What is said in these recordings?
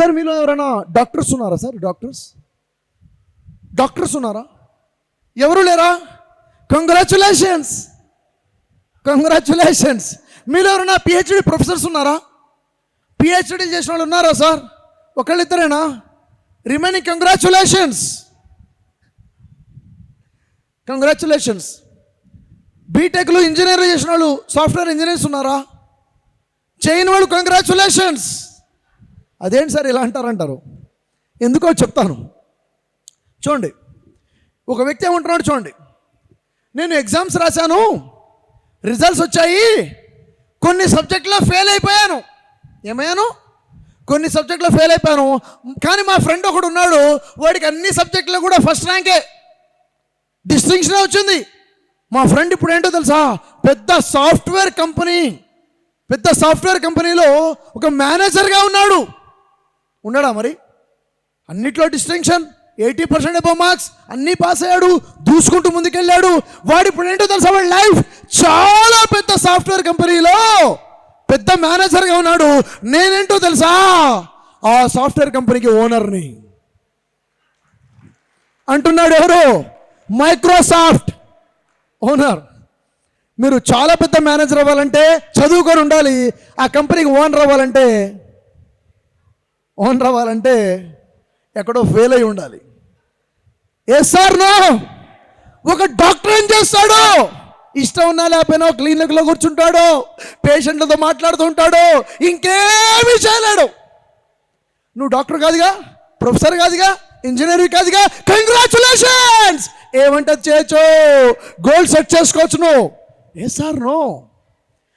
Sir మీలో ఎవరైనా doctors ఉన్నారా సార్? డాక్టర్స్? డాక్టర్స్ ఉన్నారా? ఎవరు లేరా? కంగ్రాచులేషన్స్ కంగ్రాచులేషన్స్ మీలో ఎవరైనా పిహెచ్డి ప్రొఫెసర్స్ ఉన్నారా? పిహెచ్డి చేసిన వాళ్ళు ఉన్నారా సార్? ఒకళ్ళిద్దరేనా? రిమైనింగ్ కంగ్రాచులేషన్స్ కంగ్రాచులేషన్స్ బీటెక్లో ఇంజనీర్ చేసిన వాళ్ళు సాఫ్ట్వేర్ ఇంజనీర్స్ ఉన్నారా? చేయని వాళ్ళు కంగ్రాచులేషన్స్ అదేంటి సార్ ఇలా అంటారంటారు? ఎందుకో చెప్తాను. చూడండి ఒక వ్యక్తి ఏమంటున్నాడు చూడండి నేను ఎగ్జామ్స్ రాశాను రిజల్ట్స్ వచ్చాయి కొన్ని సబ్జెక్టులో ఫెయిల్ అయిపోయాను. ఏమయ్యాను? కొన్ని సబ్జెక్టులో ఫెయిల్ అయిపోయాను. కానీ మా ఫ్రెండ్ ఒకడు ఉన్నాడు వాడికి అన్ని సబ్జెక్టులో కూడా ఫస్ట్ ర్యాంకే డిస్టింక్షన్ వచ్చింది. మా ఫ్రెండ్ ఇప్పుడు ఏంటో తెలుసా? పెద్ద సాఫ్ట్వేర్ కంపెనీ పెద్ద సాఫ్ట్వేర్ కంపెనీలో ఒక మేనేజర్గా ఉన్నాడు. ఉన్నాడా మరి? అన్నిట్లో distinction eighty percent above marks అన్నీ పాస్ అయ్యాడు. దూసుకుంటూ ముందుకెళ్ళాడు. వాడు ఇప్పుడు ఏంటో తెలుసా వాడి లైఫ్ చాలా పెద్ద సాఫ్ట్వేర్ కంపెనీలో పెద్ద మేనేజర్గా ఉన్నాడు. నేనేంటో తెలుసా? ఆ సాఫ్ట్వేర్ కంపెనీకి ఓనర్ని అంటున్నాడు ఎవరు? మైక్రోసాఫ్ట్ ఓనర్ మీరు చాలా పెద్ద మేనేజర్ అవ్వాలంటే చదువుకొని ఉండాలి. ఆ కంపెనీకి ఓనర్ అవ్వాలంటే ఓనర్ రావాలంటే ఎక్కడో ఫెయిల్ అయి ఉండాలి. ఏ సార్ నో? ఒక డాక్టర్ ఏం చేస్తాడు? ఇష్టం ఉన్నా లేకపోయినా క్లినిక్లో కూర్చుంటాడు పేషెంట్లతో మాట్లాడుతూ ఉంటాడు ఇంకేమీ చేయలేడు. నువ్వు డాక్టర్ కాదుగా ప్రొఫెసర్ కాదుగా ఇంజనీర్ కాదుగా కంగ్రాచులేషన్స్ ఏమంటే చేయొచ్చు? గోల్ సెట్ చేసుకోవచ్చు నువ్వు. ఏ సార్ నో?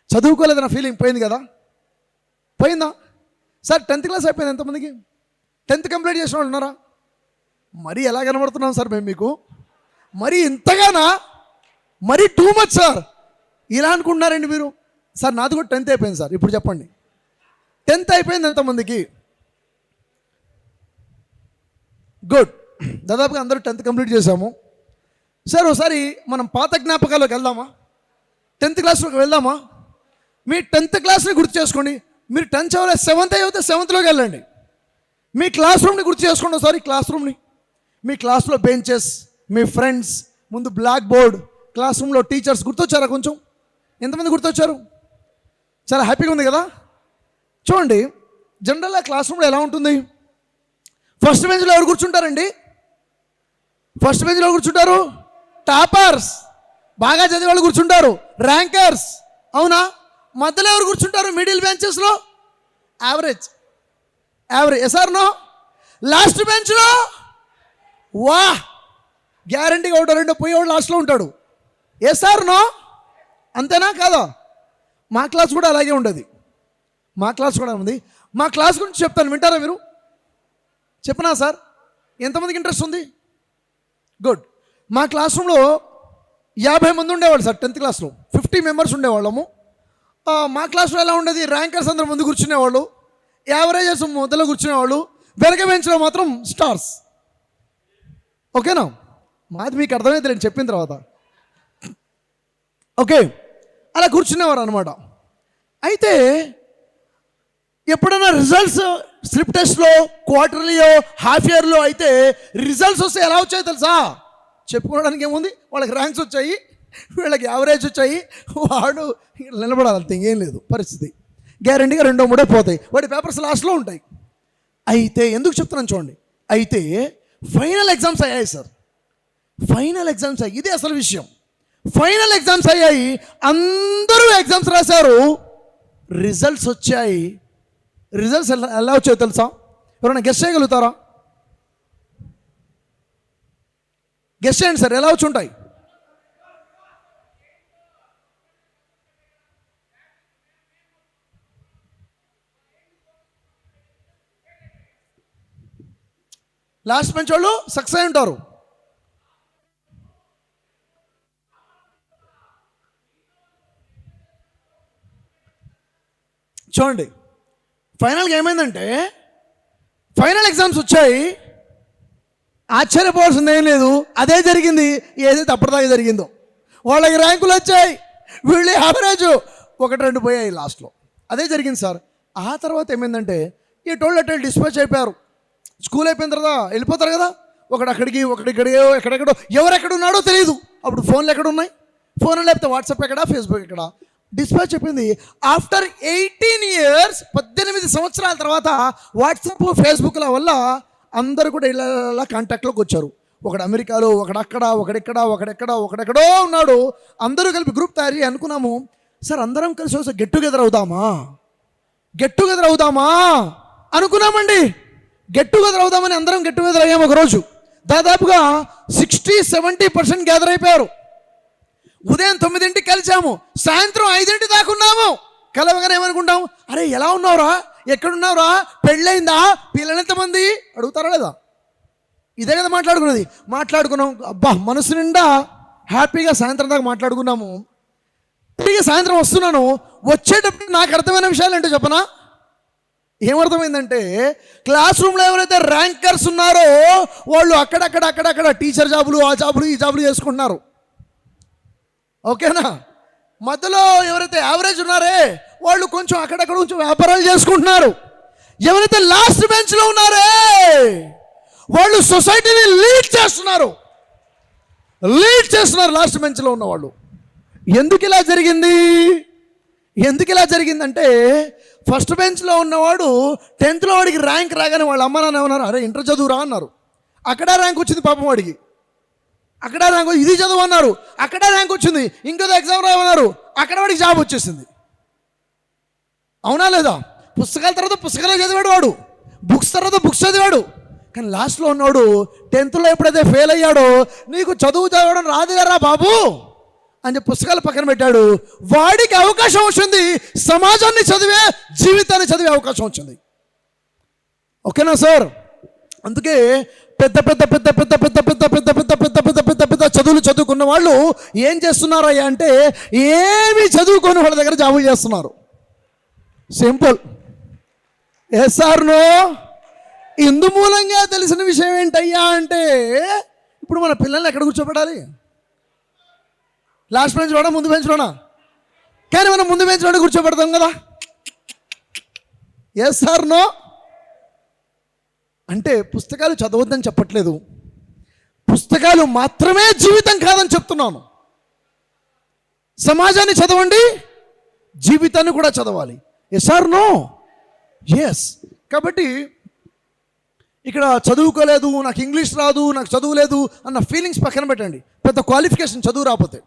చదువుకోలేదన్న ఫీలింగ్ పోయింది కదా? పోయిందా? సార్ టెన్త్ క్లాస్ అయిపోయింది ఎంతమందికి? టెన్త్ కంప్లీట్ చేసిన వాళ్ళు ఉన్నారా? మరీ ఎలా కనబడుతున్నాం సార్ మేము మీకు? మరీ ఇంతగానా? మరీ టూ మచ్ సార్. ఇలా అనుకుంటున్నారండి మీరు? సార్ నాది కూడా టెన్త్ అయిపోయింది సార్. ఇప్పుడు చెప్పండి. టెన్త్ అయిపోయింది ఎంతమందికి? గుడ్. దాదాపుగా అందరూ టెన్త్ కంప్లీట్ చేశాము. సార్ ఒకసారి మనం పాత జ్ఞాపకాలకు వెళ్దామా? టెన్త్ క్లాస్లోకి వెళ్దామా? మీ టెన్త్ క్లాస్ని గుర్తు చేసుకోండి. మీరు టెన్త్ చదివే సెవెంత్ అయితే సెవెంత్లోకి వెళ్ళండి. మీ క్లాస్ రూమ్ని గుర్తు చేసుకోండి ఒకసారి క్లాస్ రూమ్ని మీ క్లాస్లో బెంచెస్ మీ ఫ్రెండ్స్ ముందు బ్లాక్ బోర్డ్ క్లాస్ రూమ్లో టీచర్స్ గుర్తొచ్చారా కొంచెం? ఎంతమంది గుర్తొచ్చారు? చాలా హ్యాపీగా ఉంది కదా? చూడండి జనరల్గా క్లాస్ రూమ్లో ఎలా ఉంటుంది? ఫస్ట్ బెంచ్లో ఎవరు కూర్చుంటారండి? ఫస్ట్ బెంచ్లో కూర్చుంటారు? టాపర్స్ బాగా చదివే వాళ్ళు కూర్చుంటారు. ర్యాంకర్స్ అవునా? మధ్యలో ఎవరు కూర్చుంటారు? మిడిల్ బెంచెస్లో యావరేజ్ యావరేజ్ ఎస్ఆర్ నో లాస్ట్ బెంచ్లో వా గ్యారంటీగా ఒకటో రెండు పోయేవాడు లాస్ట్లో ఉంటాడు. ఎస్ఆర్ నో అంతేనా కాదా? మా క్లాస్ కూడా అలాగే ఉండదు. మా క్లాస్ కూడా ఉంది. మా క్లాస్ గురించి చెప్తాను. వింటారా మీరు? చెప్పనా సార్? ఎంతమందికి ఇంట్రెస్ట్ ఉంది? గుడ్ మా క్లాస్ రూమ్లో యాభై మంది ఉండేవాళ్ళు సార్ టెన్త్ క్లాస్లో ఫిఫ్టీ మెంబర్స్ ఉండేవాళ్ళము. మా క్లాస్లో ఎలా ఉండేది? ర్యాంకర్స్ అందరూ ముందు కూర్చునేవాళ్ళు. యావరేజెస్ మొదలు కూర్చునేవాళ్ళు. వెనక బెంచ్లో మాత్రం స్టార్స్ ఓకేనా మాది మీకు అర్థమైతే నేను చెప్పిన తర్వాత. ఓకే అలా కూర్చునేవారు అనమాట అయితే ఎప్పుడైనా రిజల్ట్స్ స్లిప్ టెస్ట్లో క్వార్టర్లీయో హాఫ్ ఇయర్లో అయితే రిజల్ట్స్ వస్తే ఎలా వచ్చాయో తెలుసా? చెప్పుకోవడానికి ఏముంది? వాళ్ళకి ర్యాంక్స్ వచ్చాయి. వీళ్ళకి యావరేజ్ వచ్చాయి. వాడు నిలబడాలి అంతే లేదు పరిస్థితి. గ్యారంటీగా రెండో మూడో పోతాయి. వాడి పేపర్స్ లాస్ట్లో ఉంటాయి. అయితే ఎందుకు చెప్తున్నాను చూడండి. అయితే ఫైనల్ ఎగ్జామ్స్ అయ్యాయి సార్ ఫైనల్ ఎగ్జామ్స్ అయ్యాయి. ఇదే అసలు విషయం. ఫైనల్ ఎగ్జామ్స్ అయ్యాయి. అందరూ ఎగ్జామ్స్ రాశారు. రిజల్ట్స్ వచ్చాయి. రిజల్ట్స్ ఎలా ఎలా వచ్చాయో తెలుసా? ఎవరైనా గెస్ట్ చేయగలుగుతారా? గెస్ట్ చేయండి సార్ ఎలా వచ్చి ఉంటాయి? లాస్ట్ బెంచ్ వాళ్ళు సక్సెస్ అయి ఉంటారు. చూడండి ఫైనల్గా ఏమైందంటే ఫైనల్ ఎగ్జామ్స్ వచ్చాయి. ఆశ్చర్యపోవాల్సింది ఏం లేదు. అదే జరిగింది. ఏదైతే అప్పటిదాకా జరిగిందో. వాళ్ళకి ర్యాంకులు వచ్చాయి. వీళ్ళు యావరేజ్ ఒకటి రెండు పోయాయి లాస్ట్లో. అదే జరిగింది సార్. ఆ తర్వాత ఏమైందంటే ఈ టోల్ అటెల్ డిస్పాచ్ అయిపోయారు. స్కూల్ అయిపోయిన తర్వాత వెళ్ళిపోతారు కదా. ఒకడు అక్కడికి ఒకటి ఇక్కడికి ఎక్కడెక్కడో ఎవరెక్కడ ఉన్నాడో తెలియదు అప్పుడు ఫోన్లు ఎక్కడ ఉన్నాయి ఫోన్ లేకపోతే వాట్సాప్ ఎక్కడ ఫేస్బుక్ ఎక్కడ? డిస్పాచ్ చెప్పింది ఆఫ్టర్ ఎయిటీన్ ఇయర్స్ పద్దెనిమిది సంవత్సరాల తర్వాత వాట్సాప్ ఫేస్బుక్ల వల్ల అందరూ కూడా ఇలా కాంటాక్ట్లోకి వచ్చారు. ఒకడు అమెరికాలో ఒకడక్కడ ఒకడెక్కడ ఒకడెక్కడ ఒకడెక్కడో ఉన్నాడు. అందరూ కలిపి గ్రూప్ తయారీ అనుకున్నాము. సార్ అందరం కలిసి వస్తే గెట్ టుగెదర్ అవుదామా? గెట్ టుగెదర్ అవుదామా? అనుకున్నామండి. గెట్ టుగెదర్ అవుదామని అందరం గెట్ టుగెదర్ అయ్యాము ఒకరోజు. దాదాపుగా సిక్స్టీ సెవెంటీ పర్సెంట్ గ్యాదర్ అయిపోయారు. ఉదయం తొమ్మిదింటికి కలిసాము సాయంత్రం ఐదింటి దాకా ఉన్నాము. కలవగానే ఏమనుకుంటాం? అరే ఎలా ఉన్నావురా? ఎక్కడున్నావురా? పెళ్ళైందా? పిల్లలు ఎంతమంది? అడుగుతారా లేదా? ఇదే కదా మాట్లాడుకున్నది. మాట్లాడుకున్నాం. అబ్బా మనసు నిండా హ్యాపీగా సాయంత్రం దాకా మాట్లాడుకున్నాము. తిరిగి సాయంత్రం వస్తున్నాను. వచ్చేటప్పుడు నాకు అర్థమైన విషయాలు ఏంటో చెప్పనా? ఏమర్థమైందంటే క్లాస్ రూమ్లో ఎవరైతే ర్యాంకర్స్ ఉన్నారో వాళ్ళు అక్కడక్కడ అక్కడక్కడ టీచర్ జాబులు ఆ జాబులు ఈ జాబులు చేసుకుంటున్నారు. ఓకేనా? మధ్యలో ఎవరైతే యావరేజ్ ఉన్నారే వాళ్ళు కొంచెం అక్కడక్కడ కొంచెం వ్యాపారాలు చేసుకుంటున్నారు. ఎవరైతే లాస్ట్ బెంచ్లో ఉన్నారే వాళ్ళు సొసైటీని లీడ్ చేస్తున్నారు. లీడ్ చేస్తున్నారు లాస్ట్ బెంచ్లో ఉన్న వాళ్ళు ఎందుకు ఇలా జరిగింది? ఎందుకు ఇలా జరిగిందంటే ఫస్ట్ బెంచ్లో ఉన్నవాడు టెన్త్లో వాడికి ర్యాంక్ రాగానే వాళ్ళ అమ్మ నాన్న ఉన్నారు అరే ఇంటర్ చదువురా అన్నారు. అక్కడ ర్యాంక్ వచ్చింది పాపం వాడికి. అక్కడ ర్యాంక్ ఇది చదువు అన్నారు. అక్కడ ర్యాంక్ వచ్చింది ఇంకేదో ఎగ్జామ్ రాయమన్నారు. అక్కడ వాడికి జాబ్ వచ్చేసింది. అవునా లేదా? పుస్తకాల తర్వాత పుస్తకాలే చదివాడు వాడు. బుక్స్ తర్వాత బుక్స్ చదివాడు. కానీ లాస్ట్లో ఉన్నవాడు టెన్త్లో ఎప్పుడైతే ఫెయిల్ అయ్యాడో నీకు చదువు చదవడం రాదు కదా బాబు. అని పుస్తకాలు పక్కన పెట్టాడు వాడికి అవకాశం వచ్చింది సమాజాన్ని చదివే జీవితాన్ని చదివే అవకాశం వచ్చింది ఓకేనా సార్ అందుకే పెద్ద పెద్ద పెద్ద పెద్ద పెద్ద పెద్ద పెద్ద పెద్ద పెద్ద పెద్ద పెద్ద పెద్ద చదువులు చదువుకున్న వాళ్ళు ఏం చేస్తున్నారయ్యా అంటే ఏమి చదువుకొని వాళ్ళ దగ్గర జాబులు చేస్తున్నారు సింపుల్ ఎస్ఆర్నో ఇందు మూలంగా తెలిసిన విషయం ఏంటయ్యా అంటే ఇప్పుడు మన పిల్లల్ని ఎక్కడ కూర్చోబెట్టాలి లాస్ట్ బెంచ్లోనా ముందు బెంచ్లోనా కానీ మనం ముందు బెంచ్లోనే కూర్చోబెడతాం కదా. ఎస్ సార్ నో అంటే పుస్తకాలు చదవద్దని చెప్పట్లేదు. పుస్తకాలు మాత్రమే జీవితం కాదని చెప్తున్నాను. సమాజాన్ని చదవండి జీవితాన్ని కూడా చదవాలి. ఎస్ ఆర్ నో ఎస్ కాబట్టి ఇక్కడ చదువుకోలేదు నాకు ఇంగ్లీష్ రాదు నాకు చదువు లేదు అన్న ఫీలింగ్స్ పక్కన పెట్టండి. పెద్ద క్వాలిఫికేషన్ చదువు రాకపోతే.